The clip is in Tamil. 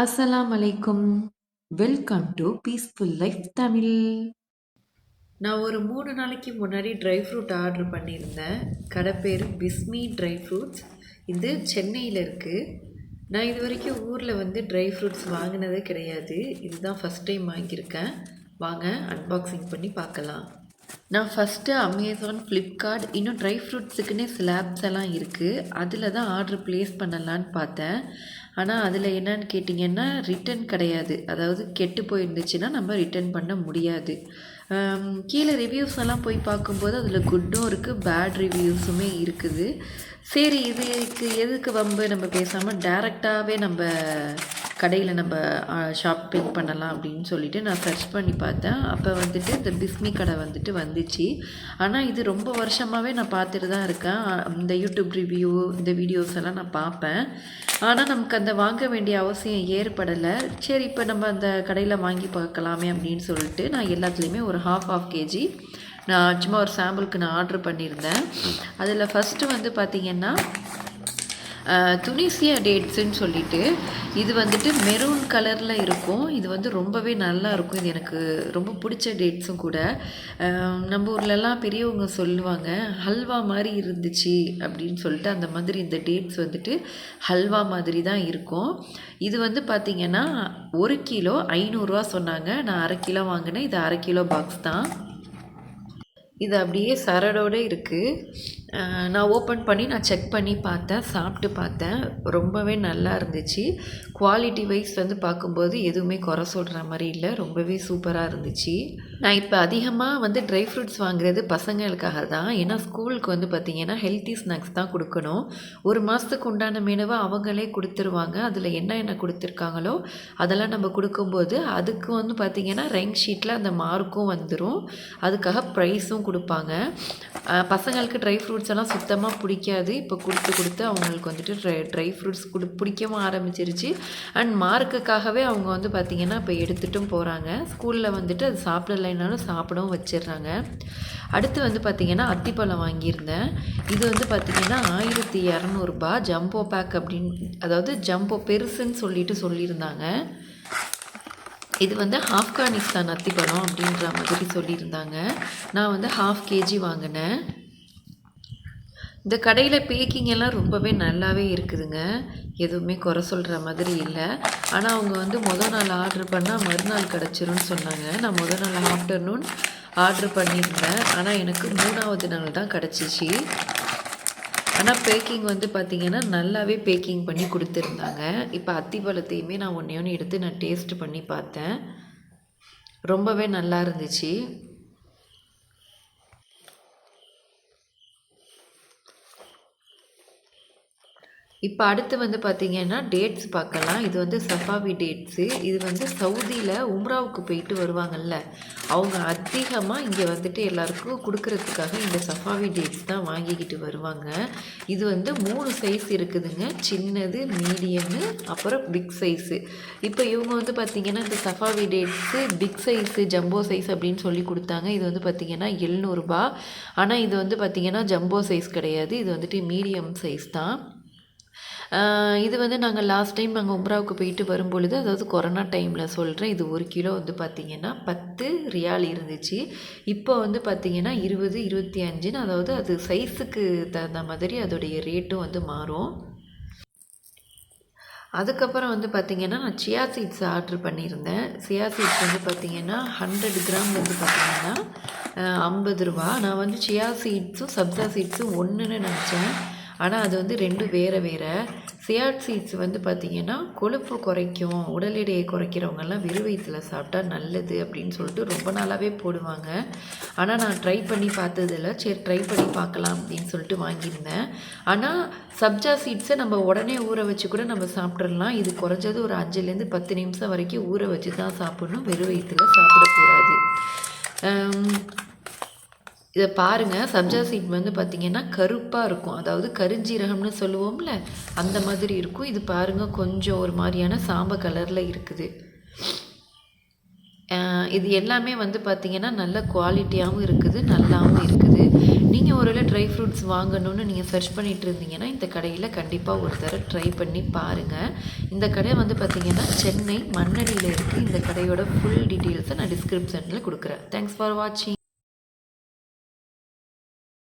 அஸ்ஸலாம் அலைக்கும். Welcome to peaceful life Tamil நான் ஒரு மூணு நாளைக்கு முன்னாடி ட்ரை ஃப்ரூட் ஆர்டர் பண்ணியிருந்தேன். கடை பேர் பிஸ்மி ட்ரை ஃப்ரூட்ஸ் இது சென்னையில் இருக்குது நான் இது வரைக்கும் ஊரில் வந்து ட்ரை ஃப்ரூட்ஸ் வாங்கினதே கிடையாது. இதுதான் ஃபஸ்ட் டைம் வாங்கியிருக்கேன். வாங்க அன்பாக்சிங் பண்ணி பார்க்கலாம். நான் ஃபஸ்ட்டு அமேசான் ஃப்ளிப்கார்ட் இன்னும் ட்ரை ஃப்ரூட்ஸுக்குன்னே ஸ்லாப்ஸ் எல்லாம் இருக்குது அதில் தான் ஆர்டர் ப்ளேஸ் பண்ணலான்னு பார்த்தேன். ஆனால் அதில் என்னன்னு கேட்டிங்கன்னா ரிட்டன் கிடையாது. அதாவது கெட்டு போயிருந்துச்சுன்னா நம்ம ரிட்டன் பண்ண முடியாது. கீழே ரிவ்யூஸ் எல்லாம் போய் பார்க்கும்போது அதில் குட்டும் இருக்குது பேட் ரிவ்யூஸுமே இருக்குது. சரி இதுக்கு எதுக்கு வம்பு நம்ம பேசாமல் டேரெக்டாகவே நம்ம கடையில் நம்ம ஷாப்பிங் பண்ணலாம் அப்படின்னு சொல்லிட்டு நான் சர்ச் பண்ணி பார்த்தேன். அப்போ வந்துட்டு இந்த பிஸ்மி கடை வந்துட்டு வந்துச்சு. ஆனால் இது ரொம்ப வருஷமாகவே நான் பார்த்துட்டு தான் இருக்கேன். இந்த யூடியூப் ரிவ்யூ இந்த வீடியோஸ் எல்லாம் நான் பார்ப்பேன். ஆனால் நமக்கு அந்த வாங்க வேண்டிய அவசியம் ஏற்படலை. சரி இப்போ நம்ம அந்த கடையில் வாங்கி பார்க்கலாமே அப்படின்னு சொல்லிட்டு நான் எல்லாத்துலேயுமே ஒரு ஹாஃப் ஆஃப் கேஜி நான் சும்மா ஒரு சாம்பிளுக்கு நான் ஆர்டர் பண்ணியிருந்தேன். அதில் ஃபஸ்ட்டு வந்து பார்த்திங்கன்னா துனிசியா டேட்ஸுன்னு சொல்லிட்டு இது வந்துட்டு மெரூன் கலரில் இருக்கும். இது வந்து ரொம்பவே நல்லா இருக்கும். இது எனக்கு ரொம்ப பிடிச்ச டேட்ஸும் கூட. நம்ம ஊர்லலாம் பெரியவங்க சொல்லுவாங்க ஹல்வா மாதிரி இருந்துச்சு அப்படின்னு சொல்லிட்டு அந்த மாதிரி இந்த டேட்ஸ் வந்துட்டு ஹல்வா மாதிரி தான் இருக்கும். இது வந்து பார்த்திங்கன்னா ஒரு கிலோ ஐநூறுரூவா சொன்னாங்க. நான் அரை கிலோ வாங்கினேன். இது அரை கிலோ பாக்ஸ் தான். இது அப்படியே சரடோடு இருக்குது நான் ஓப்பன் பண்ணி நான் செக் பண்ணி பார்த்தேன் சாப்பிட்டு பார்த்தேன். ரொம்பவே நல்லா இருந்துச்சு. குவாலிட்டி வைஸ் வந்து பார்க்கும்போது எதுவுமே குறை சொல்கிற மாதிரி இல்லை. ரொம்பவே சூப்பராக இருந்துச்சு. நான் இப்போ அதிகமாக வந்து ட்ரை ஃப்ரூட்ஸ் வாங்குறது பசங்களுக்காக தான். ஏன்னா ஸ்கூலுக்கு வந்து பார்த்திங்கன்னா ஹெல்த்தி ஸ்நாக்ஸ் தான் கொடுக்கணும். ஒரு மாதத்துக்கு உண்டான மெனுவை அவங்களே கொடுத்துருவாங்க. அதில் என்ன என்ன கொடுத்துருக்காங்களோ அதெல்லாம் நம்ம கொடுக்கும்போது அதுக்கு வந்து பார்த்திங்கன்னா ரேங்க் ஷீட்டில் அந்த மார்க்கும் வந்துடும் அதுக்காக ப்ரைஸும் கொடுப்பாங்க. பசங்களுக்கு ட்ரை ஃப்ரூட்ஸ் எல்லாம் சுத்தமாக பிடிக்காது. இப்போ கொடுத்து கொடுத்து அவங்களுக்கு வந்துட்டு ட்ரை ட்ரை ஃப்ரூட்ஸ் குடு பிடிக்கவும் ஆரம்பிச்சிருச்சு. அண்ட் மார்க்குக்காகவே அவங்க வந்து பார்த்திங்கன்னா இப்போ எடுத்துட்டும் போகிறாங்க ஸ்கூலில் வந்துட்டு அது சாப்பிடலைனாலும் சாப்பிடவும் வச்சிடுறாங்க. அடுத்து வந்து பார்த்திங்கன்னா அத்திப்பழம் வாங்கியிருந்தேன். இது வந்து பார்த்திங்கன்னா ஆயிரத்தி இரநூறுபா. ஜம்போ பேக் அப்படின்னு அதாவது ஜம்போ பெருசுன்னு சொல்லிட்டு சொல்லியிருந்தாங்க. இது வந்து ஆப்கானிஸ்தான் அத்திப்பழம் அப்படின்ற மாதிரி சொல்லியிருந்தாங்க. நான் வந்து ஹாஃப் கேஜி வாங்கினேன். இந்த கடையில் பேக்கிங் எல்லாம் ரொம்பவே நல்லாவே இருக்குதுங்க. எதுவுமே குறை சொல்கிற மாதிரி இல்லை. ஆனால் அவங்க வந்து முதல் நாள் ஆர்டர் பண்ணால் மறுநாள் கிடச்சிரும்னு சொன்னாங்க. நான் முதல் நாள் ஆஃப்டர்நூன் ஆர்டர் பண்ணியிருந்தேன். ஆனால் எனக்கு மூணாவது நாள் தான் கிடச்சிச்சு. ஆனால் பேக்கிங் வந்து பார்த்திங்கன்னா நல்லாவே பேக்கிங் பண்ணி கொடுத்துருந்தாங்க. இப்போ அத்திப்பழத்தையுமே நான் ஒன்றே ஒன்று எடுத்து நான் டேஸ்ட் பண்ணி பார்த்தேன். ரொம்பவே நல்லா இருந்துச்சு. இப்போ அடுத்து வந்து பார்த்திங்கன்னா டேட்ஸ் பார்க்கலாம். இது வந்து சஃபாவி டேட்ஸு இது வந்து சவுதியில் உம்ராவுக்கு போயிட்டு வருவாங்கல்ல. அவங்க அதிகமாக இங்கே வந்துட்டு எல்லாருக்கும் கொடுக்கறதுக்காக இந்த சஃபாவி டேட்ஸ் தான் வாங்கிக்கிட்டு வருவாங்க. இது வந்து மூணு சைஸ் இருக்குதுங்க. சின்னது மீடியமு அப்புறம் பிக் சைஸு இப்போ இவங்க வந்து பார்த்திங்கன்னா இந்த Safawi dates big size jumbo size அப்படின்னு சொல்லி கொடுத்தாங்க. இது வந்து பார்த்திங்கன்னா எழுநூறுபா. ஆனால் இது வந்து பார்த்திங்கன்னா ஜம்போ சைஸ் கிடையாது. இது வந்துட்டு மீடியம் சைஸ் தான். இது வந்து நாங்கள் லாஸ்ட் டைம் நாங்கள் உம்ராவுக்கு போயிட்டு வரும்பொழுது அதாவது கொரோனா டைமில் சொல்கிறேன் இது ஒரு கிலோ வந்து பார்த்திங்கன்னா பத்து ரியால் இருந்துச்சு. இப்போ வந்து பார்த்திங்கன்னா இருபது இருபத்தி அஞ்சுன்னு அதாவது அது சைஸுக்கு தகுந்த மாதிரி அதோடைய ரேட்டும் வந்து மாறும். அதுக்கப்புறம் வந்து பார்த்திங்கன்னா நான் சியா சீட்ஸ் ஆர்டர் பண்ணியிருந்தேன். சியா சீட்ஸ் வந்து பார்த்திங்கன்னா ஹண்ட்ரட் கிராம் வந்து பார்த்திங்கன்னா ஐம்பது ரூபா. நான் வந்து சியா சீட்ஸும் சப்ஜா சீட்ஸும் ஒன்றுன்னு நினச்சேன். ஆனால் அது வந்து ரெண்டும் வேறு வேறு. சியாட் சீட்ஸ் வந்து பார்த்திங்கன்னா கொழுப்பு குறைக்கும் உடல் எடையை குறைக்கிறவங்கெல்லாம் வெறும் வயிற்றுல சாப்பிட்டா நல்லது அப்படின்னு சொல்லிட்டு ரொம்ப நாளாகவே போடுவாங்க. ஆனால் நான் ட்ரை பண்ணி பார்த்ததில்ல. சரி ட்ரை பண்ணி பார்க்கலாம் அப்படின்னு சொல்லிட்டு வாங்கியிருந்தேன். ஆனால் சப்ஜா சீட்ஸை நம்ம உடனே ஊற வச்சு கூட நம்ம சாப்பிட்றலாம் இது குறைஞ்சது ஒரு அஞ்சுலேருந்து பத்து நிமிஷம் வரைக்கும் ஊற வச்சு தான் சாப்பிடணும். வெறும் வயிற்றுல சாப்பிடக்கூடாது. இதை பாருங்கள் சப்ஜா சீட் வந்து பார்த்திங்கன்னா கருப்பாக இருக்கும். அதாவது கருஞ்சீரகம்னு சொல்லுவோம்ல அந்த மாதிரி இருக்கும். இது பாருங்கள் கொஞ்சம் ஒரு மாதிரியான சாம்ப கலரில் இருக்குது. இது எல்லாமே வந்து பார்த்திங்கன்னா நல்ல குவாலிட்டியாகவும் இருக்குது நல்லாவும் இருக்குது. நீங்கள் ஒரு ட்ரை ஃப்ரூட்ஸ் வாங்கணும்னு நீங்கள் சர்ச் பண்ணிகிட்டு இருந்தீங்கன்னா இந்த கடையில் கண்டிப்பாக ஒரு தடவை ட்ரை பண்ணி பாருங்கள் இந்த கடை வந்து பார்த்திங்கன்னா சென்னை மண்ணடியில் இருக்குது இந்த கடையோட ஃபுல் டீட்டெயில்ஸை நான் டிஸ்கிரிப்ஷனில் கொடுக்குறேன். தேங்க்ஸ் ஃபார் வாட்சிங்